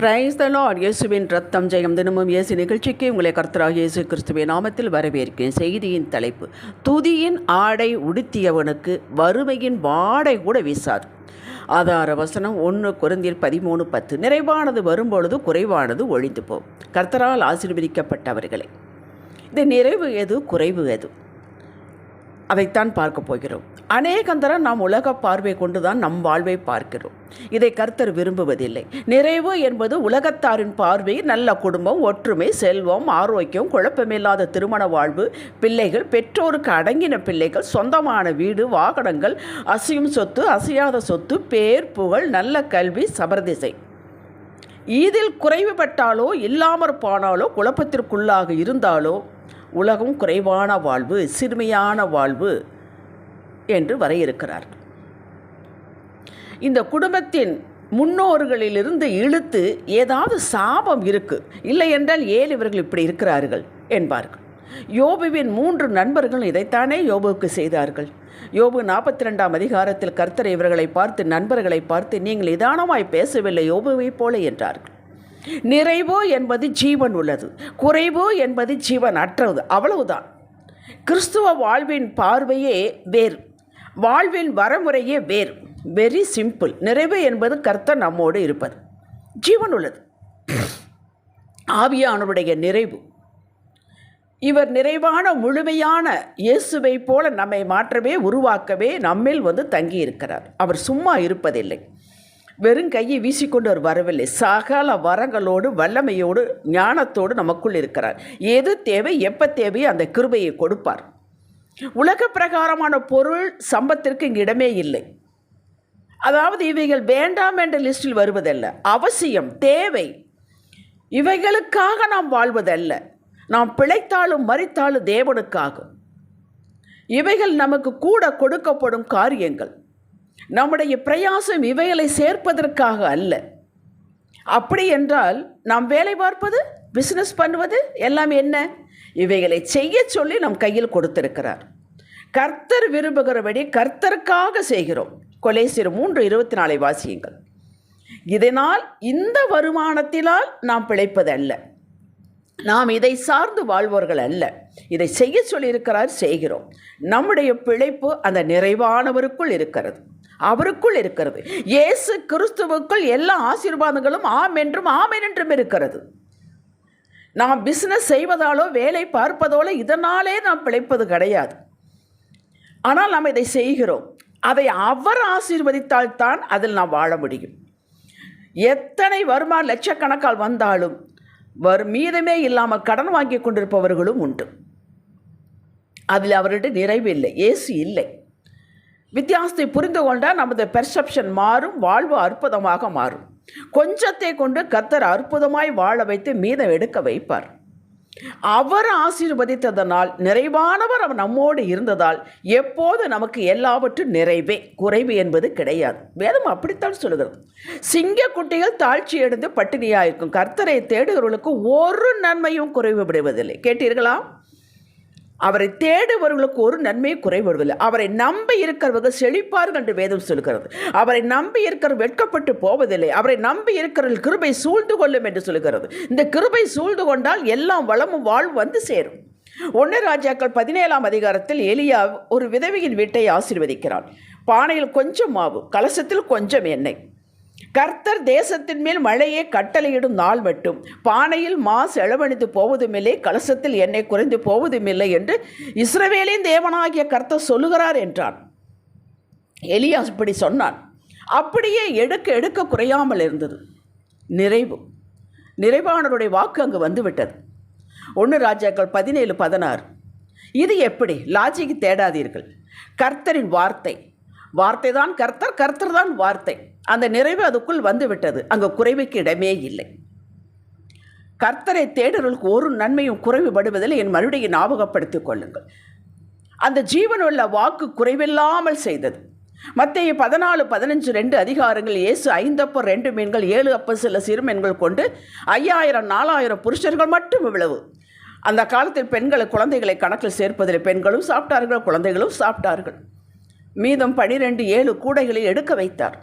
Praise the Lord இயேசுவின் ரத்தம் ஜெயம் தினமும் இயேசு நிகழ்ச்சிக்கு உங்களை கர்த்தராக இயேசு கிறிஸ்துவின் நாமத்தில் வரவேற்கிறேன். செய்தியின் தலைப்பு துதியின் ஆடை உடுத்தியவனுக்கு வறுமையின் வாடை கூட வீசாது ஆதார வசனம் ஒன்று குருந்தில் பதிமூணு பத்து. நிறைவானது வரும்பொழுது குறைவானது ஒழிந்து போகும் கர்த்தரால் ஆசீர்வதிக்கப்பட்டவர்களே இந்த நிறைவு எது? குறைவு எது? அதைத்தான் பார்க்க போகிறோம். அநேகந்தரம் நாம் உலக பார்வை கொண்டுதான் நம் வாழ்வை பார்க்கிறோம். இதை கர்த்தர் விரும்புவதில்லை. நிறைவு என்பது உலகத்தாரின் பார்வை நல்ல குடும்பம் ஒற்றுமை செல்வம் ஆரோக்கியம் குழப்பமில்லாத திருமண வாழ்வு பிள்ளைகள் பெற்றோருக்கு அடங்கின பிள்ளைகள் சொந்தமான வீடு வாகனங்கள் அசையும் சொத்து அசையாத சொத்து பேர் புகழ் நல்ல கல்வி சபர்திசை. இதில் குறைவுபட்டாலோ இல்லாமற் போனாலோ குழப்பத்திற்குள்ளாக இருந்தாலோ உலகம் குறைவான வாழ்வு சிறுமையான வாழ்வு என்று வரையிருக்கிறார் இந்த குடும்பத்தின் முன்னோர்களிலிருந்து இழுத்து ஏதாவது சாபம் இருக்கு. இல்லை என்றால் ஏன் இவர்கள் இப்படி இருக்கிறார்கள் என்பார்கள். யோபுவின் மூன்று நண்பர்கள் இதைத்தானே யோபுவுக்கு செய்தார்கள். யோபு நாற்பத்தி ரெண்டாம் அதிகாரத்தில் கர்த்தர் இவர்களை பார்த்து நண்பர்களை பார்த்து நீங்கள் நிதானமாய் பேசவில்லை யோபுவைப் போல என்றார்கள். நிறைவோ என்பது ஜீவன் உள்ளது குறைவோ என்பது ஜீவன் அற்றது அவ்வளவுதான். கிறிஸ்துவ வாழ்வின் பார்வையே வேறு வாழ்வின் வரமுறையே வேறு. வெரி சிம்பிள் நிறைவு என்பது கர்த்தர் நம்மோடு இருப்பது ஜீவன் உள்ளது. ஆவியானவருடைய நிறைவு. இவர் நிறைவான முழுமையான இயேசுவை போல நம்மை மாற்றவே உருவாக்கவே நம்மில் வந்து தங்கி இருக்கிறார் அவர் சும்மா இருப்பதில்லை. வெறும் கையை வீசிக்கொண்டு அவர் வரவில்லை. சகல வரங்களோடு வல்லமையோடு ஞானத்தோடு நமக்குள் இருக்கிறார். எது தேவை எப்போ தேவையோ அந்த கிருபையை கொடுப்பார். உலக பிரகாரமான பொருள் சம்பத்திற்கு இங்கு இடமே இல்லை. அதாவது இவைகள் வேண்டாம் என்ற லிஸ்டில் வருவதல்ல. அவசியம் தேவை. இவைகளுக்காக நாம் வாழ்வதல்ல. நாம் பிழைத்தாலும் மறித்தாலும் தேவனுக்காக. இவைகள் நமக்கு கூட கொடுக்கப்படும் காரியங்கள். நம்முடைய பிரயாசம் இவைகளை சேர்ப்பதற்காக அல்ல. அப்படி என்றால் நாம் வேலை பார்ப்பது பிஸ்னஸ் பண்ணுவது எல்லாம் என்ன? இவைகளை செய்ய சொல்லி நம் கையில் கொடுத்திருக்கிறார். கர்த்தர் விரும்புகிறபடி கர்த்தருக்காக செய்கிறோம். கொலேசியர் மூன்று இருபத்தி நாலை வாசியுங்கள். இதனால் இந்த வருமானத்தினால் நாம் பிழைப்பது அல்ல. நாம் இதை சார்ந்து வாழ்வோர்கள் அல்ல. இதை செய்ய சொல்லியிருக்கிறார் செய்கிறோம். நம்முடைய பிழைப்பு அந்த நிறைவானவருக்குள் இருக்கிறது. அவருக்குள் இருக்கிறது. இயேசு கிறிஸ்துவுக்குள் எல்லா ஆசீர்வாதங்களும் ஆம் என்றும் ஆமென் என்றும் இருக்கிறது. நாம் பிஸ்னஸ் செய்வதாலோ வேலை பார்ப்பதோலோ இதனாலே நாம் பிழைப்பது கிடையாது. ஆனால் நாம் இதை செய்கிறோம். அதை அவர் ஆசீர்வதித்தால் தான் அதில் நாம் வாழ முடியும். எத்தனை வருமான லட்சக்கணக்கால் வந்தாலும் வரும் மீதமே இல்லாமல் கடன் வாங்கி கொண்டிருப்பவர்களும் உண்டு. அதில் அவர்கிட்ட நிறைவு இல்லை. ஏசு இல்லை. வித்தியாசத்தை புரிந்து கொண்டால் நமது பெர்செப்ஷன் மாறும் வாழ்வு அற்புதமாக மாறும். கொஞ்சத்தை கொண்டு கர்த்தர் அற்புதமாய் வாழ வைத்து மீதம் எடுக்க வைப்பார். அவர் ஆசீர்வதித்ததனால் நிறைவானவர் அவர் நம்மோடு இருந்ததால் எப்போது நமக்கு எல்லாவற்றும் நிறைவே. குறைவு என்பது கிடையாது. வேதம் அப்படித்தான் சொல்லுகிறது. சிங்க குட்டிகள் தாழ்ச்சி எடுத்து பட்டினியாக இருக்கும் கர்த்தரை தேடுகிறவர்களுக்கு ஒரு நன்மையும் குறைவு விடுவதில்லை கேட்டீர்களா? அவரை தேடுபவர்களுக்கு ஒரு நன்மை குறைபடுவதில்லை. அவரை நம்பி இருக்கிறவர்கள் செழிப்பார்கள் என்று வேதம் சொல்கிறது அவரை நம்பி இருக்கிற வெட்கப்பட்டு போவதில்லை. அவரை நம்பி இருக்கிற கிருபை சூழ்ந்து கொள்ளும் என்று சொல்கிறது இந்த கிருபை சூழ்ந்து கொண்டால் எல்லாம் வளமும் வாழ்வு வந்து சேரும். ஒன்று ராஜாக்கள் பதினேழாம் அதிகாரத்தில் எலியா ஒரு விதவையின் வீட்டை ஆசீர்வதிக்கிறான். பானையில் கொஞ்சம் மாவு கலசத்தில் கொஞ்சம் எண்ணெய். கர்த்தர் தேசத்தின் மேல் மழையே கட்டளையிடும் நாள் மட்டும். பானையில் மா செலவழித்து போவதுமில்லை கலசத்தில் எண்ணெய் குறைந்து போவதுமில்லை என்று இஸ்ரவேலின் தேவனாகிய கர்த்தர் சொல்லுகிறார் என்றான். எலியாஸ் இப்படி சொன்னான் அப்படியே எடுக்க எடுக்க குறையாமல் இருந்தது. நிறைவு. நிறைவானவருடைய வாக்கு அங்கு வந்துவிட்டது. ஒன்று ராஜாக்கள் பதினேழு பதினாறு. இது எப்படி? லாஜிக்கு தேடாதீர்கள். கர்த்தரின் வார்த்தை. வார்த்தை தான் கர்த்தர் கர்த்தர் தான் வார்த்தை. அந்த நிறைவு அதுக்குள் வந்துவிட்டது. அங்கு குறைவுக்கு இடமே இல்லை. கர்த்தரை தேடுறவர்களுக்கு ஒரு நன்மையும் குறைவுபடுவதில் என் மறுபடியும் ஞாபகப்படுத்திக் கொள்ளுங்கள். அந்த ஜீவனுள்ள வாக்கு குறைவில்லாமல் செய்தது. மத்திய பதினாலு பதினஞ்சு ரெண்டு அதிகாரங்கள் இயேசு ஐந்தப்போ ரெண்டு மீன்கள் ஏழு அப்போ சில சிறுமீன்கள் கொண்டு ஐயாயிரம் நாலாயிரம் புருஷர்கள் மட்டும் இவ்வளவு. அந்த காலத்தில் பெண்களை குழந்தைகளை கணக்கில் சேர்ப்பதில் பெண்களும் சாப்பிட்டார்கள் குழந்தைகளும் சாப்பிட்டார்கள். மீதம் பனிரெண்டு ஏழு கூடைகளை எடுக்க வைத்தார்.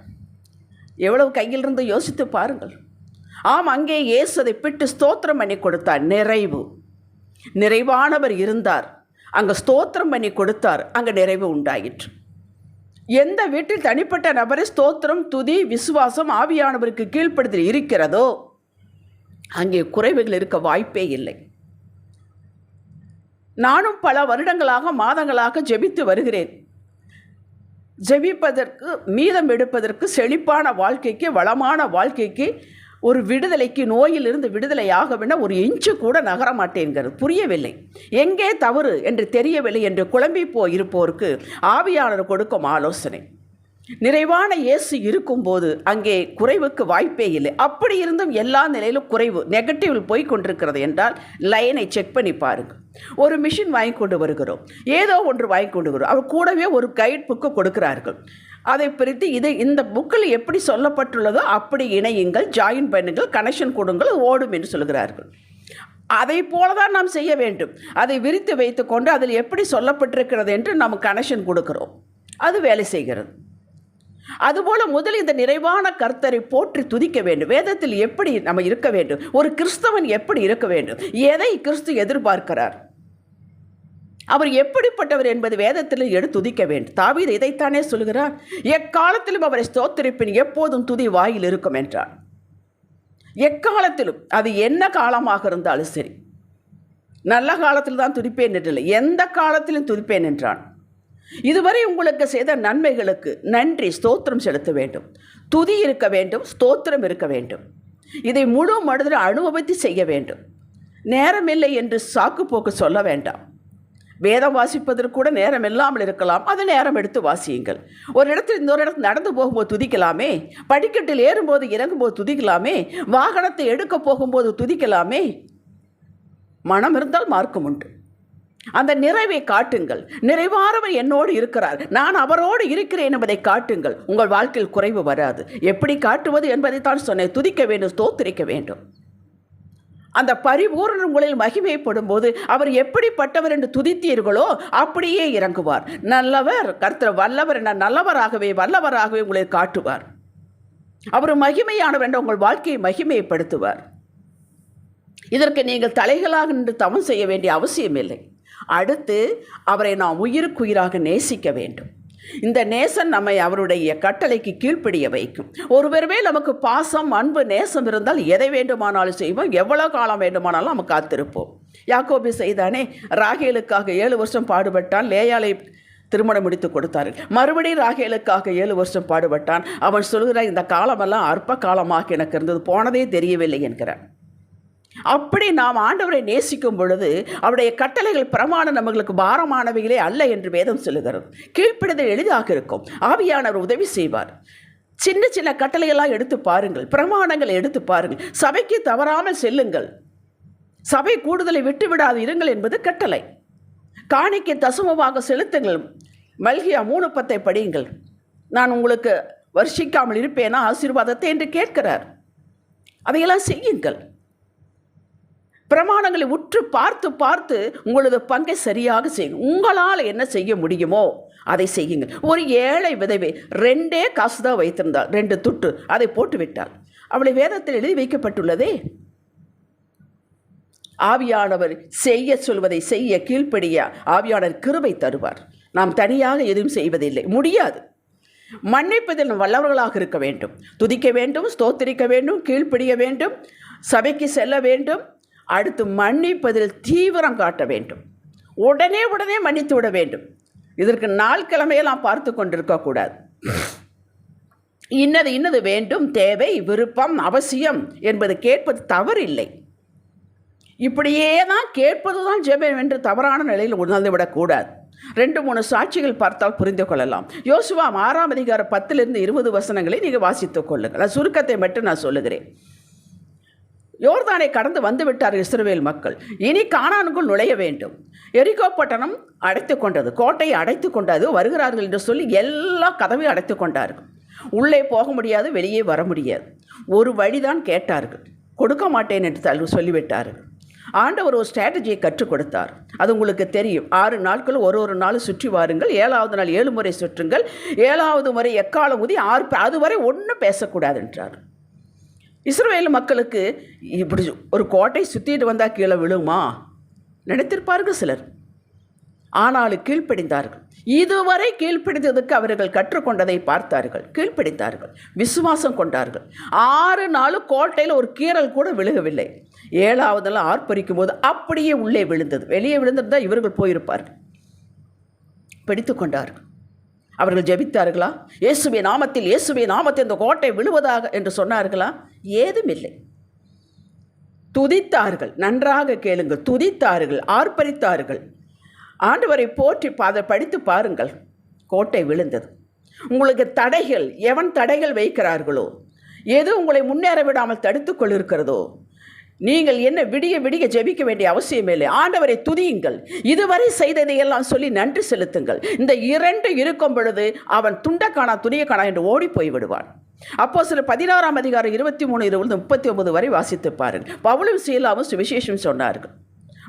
எவ்வளவு கையிலிருந்து யோசித்து பாருங்கள். ஆம் அங்கே இயேசு அதை பிட்டு ஸ்தோத்திரம் பண்ணி கொடுத்தார். நிறைவு. நிறைவானவர் இருந்தார். அங்கே ஸ்தோத்திரம் பண்ணி கொடுத்தார். அங்கே நிறைவு உண்டாயிற்று. எந்த வீட்டில் தனிப்பட்ட நபரை ஸ்தோத்திரம் துதி விசுவாசம் ஆவியானவருக்கு கீழ்ப்படுத்தி இருக்கிறதோ அங்கே குறைவுகள் இருக்க வாய்ப்பே இல்லை. நானும் பல வருடங்களாக மாதங்களாக ஜெபித்து வருகிறேன். ஜெபிப்பதற்கு மீதம் எடுப்பதற்கு செழிப்பான வாழ்க்கைக்கு வளமான வாழ்க்கைக்கு ஒரு விடுதலைக்கு நோயிலிருந்து விடுதலை வேண ஒரு இன்ச்சு கூட நகர மாட்டேங்கிறது புரியவில்லை. எங்கே தவறு என்று தெரியவில்லை என்று குழம்பி போயிருப்போருக்கு ஆவியாளர் கொடுக்கும் ஆலோசனை. நிறைவான இயேசு இருக்கும்போது அங்கே குறைவுக்கு வாய்ப்பே இல்லை. அப்படி இருந்தும் எல்லா நிலையிலும் குறைவு நெகட்டிவில் போய் கொண்டிருக்கிறது என்றால் லைனை செக் பண்ணி பாருங்கள் ஒரு மிஷின் வாங்கி கொண்டு வருகிறோம். ஏதோ ஒன்று வாங்கி கொண்டு வருகிறோம். அவர் கூடவே ஒரு கைட் புக்கு கொடுக்கிறார்கள். அதை பிரித்து இதை இந்த புக்கில் எப்படி சொல்லப்பட்டுள்ளதோ அப்படி இணையுங்கள் ஜாயின் பண்ணுங்கள் கனெக்ஷன் கொடுங்கள் ஓடும் என்று சொல்கிறார்கள். அதை போல தான் நாம் செய்ய வேண்டும். அதை விரித்து வைத்துக்கொண்டு அதில் எப்படி சொல்லப்பட்டிருக்கிறது என்று நாம் கனெக்ஷன் கொடுக்கிறோம். அது வேலை செய்கிறது. அதுபோல முதல் இந்த நிறைவான கர்த்தரை போற்றி துதிக்க வேண்டும். வேதத்தில் எப்படி நம்ம இருக்க வேண்டும்? ஒரு கிறிஸ்தவன் எப்படி இருக்க வேண்டும்? எதை கிறிஸ்து எதிர்பார்க்கிறார்? அவர் எப்படிப்பட்டவர் என்பது வேதத்தில் எடுத்து துதிக்க வேண்டும். தாவீது இதைத்தானே சொல்கிறார்? எக்காலத்திலும் அவரை ஸ்தோத்திரிப்பின் எப்போதும் துதி வாயில் இருக்கும் என்றார். எக்காலத்திலும்? அது என்ன காலமாக இருந்தாலும் சரி. நல்ல காலத்தில் தான் துதிப்பேன் என்றில்லை. எந்த காலத்திலும் துதிப்பேன் என்றான். இதுவரை உங்களுக்கு செய்த நன்மைகளுக்கு நன்றி ஸ்தோத்திரம் செலுத்த வேண்டும். துதி இருக்க வேண்டும் ஸ்தோத்திரம் இருக்க வேண்டும். இதை முழு மனதில் அனுபவித்து செய்ய வேண்டும். நேரமில்லை என்று சாக்குப்போக்கு சொல்ல வேண்டாம். வேதம் வாசிப்பதற்கு கூட நேரம் இல்லாமல் இருக்கலாம். அது நேரம் எடுத்து வாசியுங்கள். ஒரு இடத்துல இன்னொரு இடத்துல நடந்து போகும்போது துதிக்கலாமே? படிக்கட்டில் ஏறும்போது இறங்கும்போது துதிக்கலாமே? வாகனத்தை எடுக்க போகும்போது துதிக்கலாமே? மனம் இருந்தால் மார்க்கம் உண்டு. அந்த நிறைவை காட்டுங்கள். நிறைவானவர் என்னோடு இருக்கிறார். நான் அவரோடு இருக்கிறேன் என்பதை காட்டுங்கள். உங்கள் வாழ்க்கையில் குறைவு வராது. எப்படி காட்டுவது என்பதை தான் சொன்னேன். துதிக்க வேண்டும் ஸ்தோத்திரிக்க வேண்டும். அந்த பரிபூரண உங்களில் மகிமைப்படும் போது அவர் எப்படிப்பட்டவர் என்று துதித்தீர்களோ அப்படியே இறங்குவார். நல்லவர் கருத்தர் வல்லவர் என நல்லவராகவே வல்லவராகவே உங்களை காட்டுவார். அவர் மகிமையானவர் என்ற உங்கள் வாழ்க்கையை மகிமைப்படுத்துவார். இதற்கு நீங்கள் தலைகளாக நின்று தவம் செய்ய வேண்டிய அவசியம் இல்லை அடுத்து அவரை நாம் உயிருக்குயிராக நேசிக்க வேண்டும். இந்த நேசன் நம்மை அவருடைய கட்டளைக்கு கீழ்ப்படிய வைக்கும். ஒருவருமே நமக்கு பாசம் அன்பு நேசம் இருந்தால் எதை வேண்டுமானாலும் செய்வோம். எவ்வளோ காலம் வேண்டுமானாலும் நம்ம காத்திருப்போம். யாக்கோபி செய்தானே ராகேலுக்காக ஏழு வருஷம் பாடுபட்டான். லேயாலை திருமணம் முடித்து கொடுத்தார்கள். மறுபடியும் ராகேலுக்காக ஏழு வருஷம் பாடுபட்டான். அவன் சொல்கிறான் இந்த காலமெல்லாம் அற்ப காலமாக எனக்கு இருந்தது. போனதே தெரியவில்லை என்கிறான் அப்படி நாம் ஆண்டவரை நேசிக்கும் பொழுது அவருடைய கட்டளைகள் பிரமாணம் நம்மளுக்கு பாரமானவைகளே அல்ல என்று வேதம் சொல்லுகிறது. கீழ்ப்பிடுதல் எளிதாக இருக்கும். ஆவியானவர் உதவி செய்வார். சின்ன சின்ன கட்டளையெல்லாம் எடுத்து பாருங்கள். பிரமாணங்களை எடுத்து பாருங்கள். சபைக்கு தவறாமல் செல்லுங்கள். சபை கூடுதலை விட்டுவிடாது இருங்கள் என்பது கட்டளை. காணிக்கை தசுமமாக செலுத்துங்கள். மல்கியா மூணு பத்தை படியுங்கள். நான் உங்களுக்கு வருஷிக்காமல் இருப்பேனா? ஆசீர்வாதத்தை என்று கேட்கிறார். அதையெல்லாம் செய்யுங்கள். பிரமாணங்களை உற்று பார்த்து பார்த்து உங்களது பங்கை சரியாக செய்யுங்க உங்களால் என்ன செய்ய முடியுமோ அதை செய்யுங்கள். ஒரு ஏழை விதவை ரெண்டே காசு தான் வைத்திருந்தாள். ரெண்டு துட்டு. அதை போட்டு விட்டாள். அவளை வேதத்தில் எழுதி வைக்கப்பட்டுள்ளதே. ஆவியானவர் செய்ய சொல்வதை செய்ய கீழ்ப்படிய ஆவியாளர் கிருபை தருவார். நாம் தனியாக எதுவும் செய்வதில்லை. முடியாது. மன்னிப்பதில் வல்லவர்களாக இருக்க வேண்டும். துதிக்க வேண்டும் ஸ்தோத்திரிக்க வேண்டும் கீழ்ப்படிய வேண்டும் சபைக்கு செல்ல வேண்டும். அடுத்து மன்னிப்பதில் தீவிரம் காட்ட வேண்டும். உடனே உடனே மன்னித்து விட வேண்டும். இதற்கு நாள் கிழமையெல்லாம் பார்த்து கொண்டிருக்கக்கூடாது இன்னது இன்னது வேண்டும் தேவை விருப்பம் அவசியம் என்பது கேட்பது தவறில்லை. இப்படியே தான் கேட்பது தான் ஜெபம் என்று தவறான நிலையில் உணர்ந்து விடக்கூடாது ரெண்டு மூணு சாட்சிகள் பார்த்தால் புரிந்து கொள்ளலாம். யோசுவா ஆறாம் அதிகாரம் பத்திலிருந்து இருபது வசனங்களை நீங்கள் வாசித்துக் கொள்ளுங்கள். சுருக்கத்தை மட்டும் நான் சொல்லுகிறேன். யோர்தானை கடந்து வந்துவிட்டார் இஸ்ரேல் மக்கள். இனி கானானுக்குள் நுழைய வேண்டும். எரிகோ பட்டணம் அடைத்து கொண்டது. கோட்டையை அடைத்து கொண்டது வருகிறார்கள் என்று சொல்லி எல்லா கதவையும் அடைத்து கொண்டார்கள். உள்ளே போக முடியாது வெளியே வர முடியாது. ஒரு வழிதான் கேட்டார்கள். கொடுக்க மாட்டேன் என்று சொல்லிவிட்டார்கள். ஆண்டவர் ஒரு ஸ்ட்ராட்டஜியை கற்றுக் கொடுத்தார். அது உங்களுக்கு தெரியும். ஆறு நாட்கள் ஒரு ஒரு நாள் சுற்றி வாருங்கள். ஏழாவது நாள் ஏழு முறை சுற்றுங்கள். ஏழாவது முறை எக்காலம் ஊதி ஆறு அதுவரை ஒன்றும் பேசக்கூடாது என்றார். இஸ்ரேல் மக்களுக்கு இப்படி ஒரு கோட்டை சுற்றிட்டு வந்தால் கீழே விழுமா? நினைத்திருப்பார்கள் சிலர். ஆனாலும் கீழ்ப்படிந்தார்கள். இதுவரை கீழ்ப்படிந்ததுக்கு அவர்கள் கற்றுக்கொண்டதை பார்த்தார்கள். கீழ்ப்படிந்தார்கள். விசுவாசம் கொண்டார்கள். ஆறு நாளும் கோட்டையில் ஒரு கீறல் கூட விழுகவில்லை. ஏழாவதெல்லாம் ஆர்ப்பரிக்கும் போது அப்படியே உள்ளே விழுந்தது. வெளியே விழுந்திருந்தால் இவர்கள் போயிருப்பார்கள். பிடித்து கொண்டார்கள். அவர்கள் ஜெபித்தார்களா? இயேசுவே நாமத்தில் இயேசுவே நாமத்தில் இந்த கோட்டை விழுவதாக என்று சொன்னார்களா? ஏதும் இல்லை துதித்தார்கள். நன்றாக கேளுங்கள். துதித்தார்கள். ஆர்ப்பரித்தார்கள். ஆண்டவரை போற்றி அதை படித்து பாருங்கள். கோட்டை விழுந்தது. உங்களுக்கு தடைகள் எவன் தடைகள் வைக்கிறார்களோ? எது உங்களை முன்னேற விடாமல் தடுத்து கொள்ளிருக்கிறதோ? நீங்கள் என்ன விடிய விடிய ஜெபிக்க வேண்டிய அவசியம் இல்லை. ஆண்டவரை துதியுங்கள். இதுவரை செய்ததையெல்லாம் சொல்லி நன்றி செலுத்துங்கள். இந்த இரண்டு இருக்கும் பொழுது அவன் துண்டக்கானா துணியக்கானா என்று ஓடி போய் விடுவான். அப்போ சில பதினாறாம் அதிகாரம் இருபத்தி மூணு இருபது முப்பத்தி ஒன்பது வரை வாசித்து பாருங்கள். பவுலும் சீலாவும் சுவிசேஷம் சொன்னார்கள்.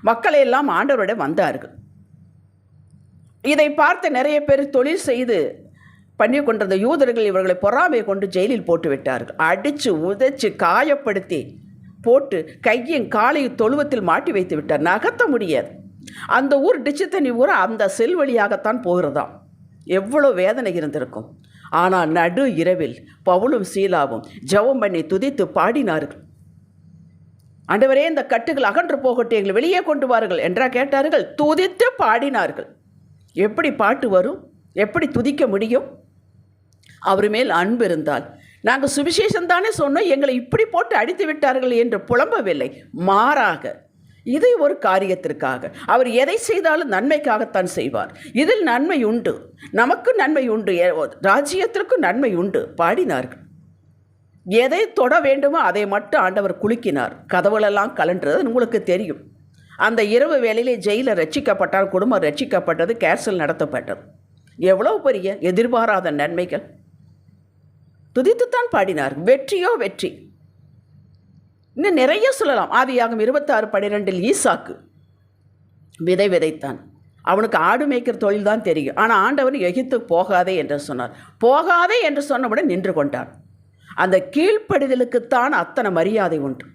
மக்களை எல்லாம் ஆண்டவரிடம் வந்தார்கள். இதை பார்த்து நிறைய பேர் தொழில் செய்து பண்ணி கொண்டிருந்த யூதர்கள் இவர்களை பொறாமை கொண்டு ஜெயிலில் போட்டு விட்டார்கள் அடித்து உதைச்சு காயப்படுத்தி போட்டு கையும் காலையும் தொழுவத்தில் மாட்டி வைத்து விட்டார். நகர்த்த முடியாது. அந்த ஊர் டிச்சு தண்ணி ஊர் அந்த செல் வழியாகத்தான் போகிறதாம். எவ்வளோ வேதனை இருந்திருக்கும். ஆனால் நடு இரவில் பவுலும் சீலாவும் ஜெபம் பண்ணி துதித்து பாடினார்கள். ஆண்டவரே இந்த கட்டுகள் அகன்று போகட்டும் எங்களை வெளியே கொண்டு வார்கள் என்றா கேட்டார்கள். துதித்து பாடினார்கள். எப்படி பாட்டு வரும்? எப்படி துதிக்க முடியும்? அவர் மேல் அன்பு இருந்தால் நாங்கள் சுவிசேஷம் தானே சொன்னோம் எங்களை இப்படி போட்டு அடித்து விட்டார்கள் என்று புலம்பவில்லை. மாறாக இது ஒரு காரியத்திற்காக. அவர் எதை செய்தாலும் நன்மைக்காகத்தான் செய்வார். இதில் நன்மை உண்டு. நமக்கு நன்மை உண்டு. எ- ராஜ்யத்திற்கும் நன்மை உண்டு. பாடினார்கள். எதை தொட வேண்டுமோ அதை மட்டும் ஆண்டவர் குலுக்கினார். கதவுகளெல்லாம் கலன்றது உங்களுக்கு தெரியும். அந்த இரவு வேளையிலே ஜெயிலில் ரட்சிக்கப்பட்டார் குடும்பம் ரட்சிக்கப்பட்டது கேர்சல் நடத்தப்பட்டது. எவ்வளோ பெரிய எதிர்பாராத நன்மைகள். துதித்துத்தான் பாடினார். வெற்றியோ வெற்றி. இன்னும் நிறைய சொல்லலாம். ஆதியாகும் இருபத்தாறு பன்னிரெண்டில் ஈசாக்கு விதை விதைத்தான். அவனுக்கு ஆடு மேய்க்கிற தொழில் தான் தெரியும். ஆனால் ஆண்டவர் எகித்து போகாதே என்று சொன்னார். போகாதே என்று சொன்னவுடன் நின்று கொண்டான் அந்த கீழ்ப்படிதலுக்குத்தான் அத்தனை மரியாதை உண்டு.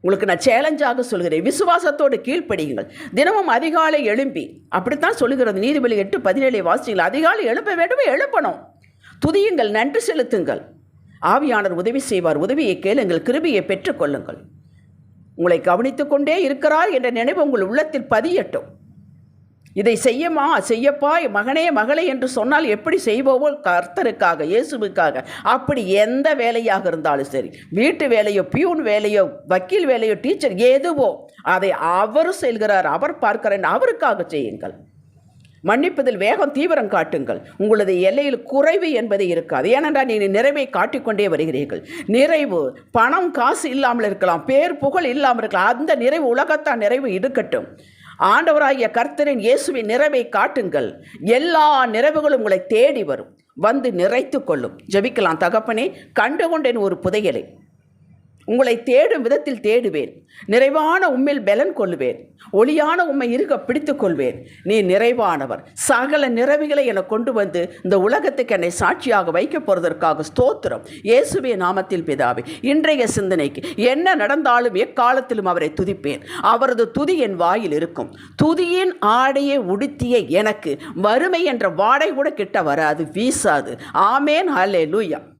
உங்களுக்கு நான் சேலஞ்சாக சொல்கிறேன். விசுவாசத்தோடு கீழ்ப்படியுங்கள். தினமும் அதிகாலை எழும்பி அப்படித்தான் சொல்லுகிறது. நீதிபதி எட்டு பதினேழை வாசிங்கள் அதிகாலை எழுப்ப வேண்டும்? எழுப்பணும். துதியுங்கள் நன்றி செலுத்துங்கள். ஆவியானர் உதவி செய்வார் உதவியை கேளுங்கள் கிருபியை பெற்றுக்கொள்ளுங்கள் உங்களை கவனித்துக் கொண்டே இருக்கிறார் என்ற நினைவு உங்கள் உள்ளத்தில் பதியட்டும். இதை செய்யமா செய்யப்பா மகனே மகளே என்று சொன்னால் எப்படி செய்வோவோ கர்த்தருக்காக இயேசுவுக்காக அப்படி எந்த வேலையாக இருந்தாலும் சரி. வீட்டு வேலையோ பியூன் வேலையோ வக்கீல் வேலையோ டீச்சர் எதுவோ அதை அவர் செல்கிறார் அவர் பார்க்கிறார் அவருக்காக செய்யுங்கள். மன்னிப்பதில் வேகம் தீவிரம் காட்டுங்கள். உங்களது எல்லையில் குறைவு என்பதே இருக்காது. ஏனென்றால் நீங்கள் நிறைவை காட்டிக்கொண்டே வருகிறீர்கள். நிறைவு பணம் காசு இல்லாமல் இருக்கலாம். பேர் புகழ் இல்லாமல் இருக்கலாம். அந்த நிறைவு உலகத்தான் நிறைவு இருக்கட்டும் ஆண்டவராகிய கர்த்தரின் இயேசுவின் நிறைவை காட்டுங்கள். எல்லா நிறைவுகளும் உங்களை தேடி வரும். வந்து நிறைத்து கொள்ளும். ஜெபிக்கலாம் தகப்பனே. கண்டுகொண்டேன் ஒரு புதையலை. உங்களை தேடும் விதத்தில் தேடுவேன். நிறைவான உம்மில் பலன் கொள்வேன் ஒளியான உம்மை இருக்க பிடித்து கொள்வேன். நீ நிறைவானவர். சகல நிறைவுகளை என கொண்டு வந்து இந்த உலகத்துக்கு என்னை சாட்சியாக வைக்க போறதற்காக ஸ்தோத்திரம். இயேசுவே நாமத்தில் பிதாவே இன்றைய சிந்தனைக்கு என்ன நடந்தாலும் எக்காலத்திலும் அவரை துதிப்பேன். அவரது துதி என் வாயில் இருக்கும். துதியின் ஆடையை உடுத்திய எனக்கு வறுமை என்ற வாடை கூட கிட்ட வராது வீசாது. ஆமேன். ஹலே லூயா